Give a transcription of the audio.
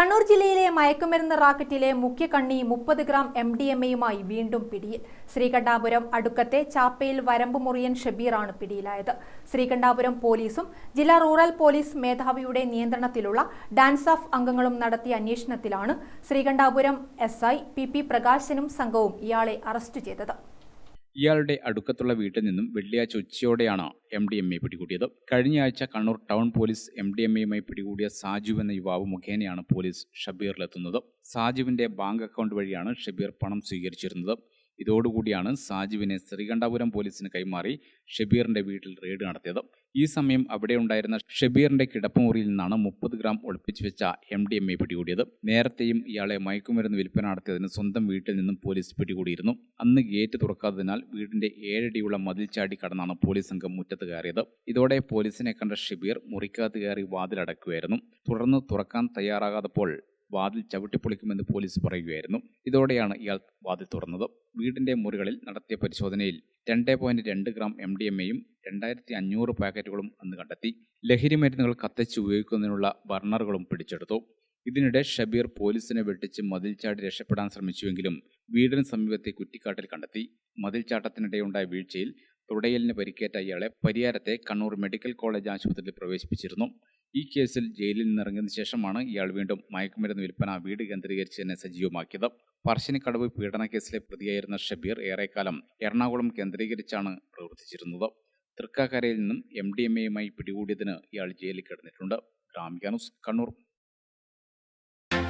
കണ്ണൂർ ജില്ലയിലെ മയക്കുമരുന്ന് റാക്കറ്റിലെ മുഖ്യ കണ്ണി മുപ്പത് ഗ്രാം എം ഡി എം എയുമായി വീണ്ടും പിടിയിൽ. ശ്രീകണ്ഠാപുരം അടുക്കത്തെ ചാപ്പയിൽ വരമ്പ് മുറിയൻ ഷബീറാണ് പിടിയിലായത്. ശ്രീകണ്ഠാപുരം പോലീസും ജില്ലാ റൂറൽ പോലീസ് മേധാവിയുടെ നിയന്ത്രണത്തിലുള്ള ഡാൻസ് ഓഫ് അംഗങ്ങളും നടത്തിയ അന്വേഷണത്തിലാണ് Sreekandapuram S I P P പ്രകാശനും സംഘവും ഇയാളെ അറസ്റ്റ് ചെയ്തത്. ഇയാളുടെ അടുക്കത്തുള്ള വീട്ടിൽ നിന്നും വെള്ളിയാഴ്ച ഉച്ചയോടെയാണ് എം ഡി എം എ പിടികൂടിയത്. കഴിഞ്ഞ ആഴ്ച Kannur town police M D M എയുമായി പിടികൂടിയ സാജു എന്ന യുവാവ് മുഖേനയാണ് പോലീസ് ഷബീറിലെത്തുന്നത്. സാജുവിന്റെ ബാങ്ക് അക്കൗണ്ട് വഴിയാണ് ഷബീർ പണം സ്വീകരിച്ചിരുന്നത്. ഇതോടുകൂടിയാണ് സാജുവിനെ ശ്രീകണ്ഠാപുരം പോലീസിന് കൈമാറി ഷബീറിന്റെ വീട്ടിൽ റെയ്ഡ് നടത്തിയത്. ഈ സമയം അവിടെ ഉണ്ടായിരുന്ന ഷബീറിന്റെ കിടപ്പുമുറിയിൽ നിന്നാണ് മുപ്പത് ഗ്രാം ഒളിപ്പിച്ചു വെച്ച എം ഡി എം എ പിടികൂടിയത്. നേരത്തെയും ഇയാളെ മയക്കുമരുന്ന് വിൽപ്പന നടത്തിയതിന് സ്വന്തം വീട്ടിൽ നിന്നും പോലീസ് പിടികൂടിയിരുന്നു. അന്ന് ഗേറ്റ് തുറക്കാത്തതിനാൽ വീടിന്റെ ഏഴടിയുള്ള മതിൽ ചാടി കടന്നാണ് പോലീസ് സംഘം മുറ്റത്ത് കയറിയത്. ഇതോടെ പോലീസിനെ കണ്ട ഷബീർ മുറിക്കകത്ത് കയറി വാതിലടക്കുകയായിരുന്നു. തുടർന്ന് തുറക്കാൻ തയ്യാറാകാതപ്പോൾ വാതിൽ ചവിട്ടിപ്പൊളിക്കുമെന്ന് പോലീസ് പറയുകയായിരുന്നു. ഇതോടെയാണ് ഇയാൾ വാതിൽ തുറന്നത്. വീടിന്റെ മുറികളിൽ നടത്തിയ പരിശോധനയിൽ രണ്ട് പോയിന്റ് രണ്ട് ഗ്രാം എം ഡി എം എയും രണ്ടായിരത്തി അഞ്ഞൂറ് പാക്കറ്റുകളും അന്ന് കണ്ടെത്തി. ലഹരി മരുന്നുകൾ കത്തിച്ച് ഉപയോഗിക്കുന്നതിനുള്ള ബർണറുകളും പിടിച്ചെടുത്തു. ഇതിനിടെ ഷബീർ പോലീസിനെ വെട്ടിച്ച് മതിൽ ചാടി രക്ഷപ്പെടാൻ ശ്രമിച്ചുവെങ്കിലും വീടിന് സമീപത്തെ കുറ്റിക്കാട്ടിൽ കണ്ടെത്തി. മതിൽ ചാട്ടത്തിനിടെയുണ്ടായ വീഴ്ചയിൽ തുടയലിന് പരിക്കേറ്റ ഇയാളെ പരിയാരത്തെ കണ്ണൂർ മെഡിക്കൽ കോളേജ് ആശുപത്രിയിൽ പ്രവേശിപ്പിച്ചിരുന്നു. ഈ കേസിൽ ജയിലിൽ നിന്നിറങ്ങിയതിനു ശേഷമാണ് ഇയാൾ വീണ്ടും മയക്കുമരുന്ന് വിൽപ്പന വീട് കേന്ദ്രീകരിച്ച് തന്നെ സജീവമാക്കിയത്. പറശ്ശിനിക്കടവ് പീഡന കേസിലെ പ്രതിയായിരുന്ന ഷബീർ ഏറെക്കാലം എറണാകുളം കേന്ദ്രീകരിച്ചാണ് പ്രവർത്തിച്ചിരുന്നത്. തൃക്കാക്കരയിൽ നിന്നും എം ഡി എം എയുമായി പിടികൂടിയതിന് ഇയാൾ ജയിലിൽ കിടന്നിട്ടുണ്ട്. ഗ്രാമിക കണ്ണൂർ.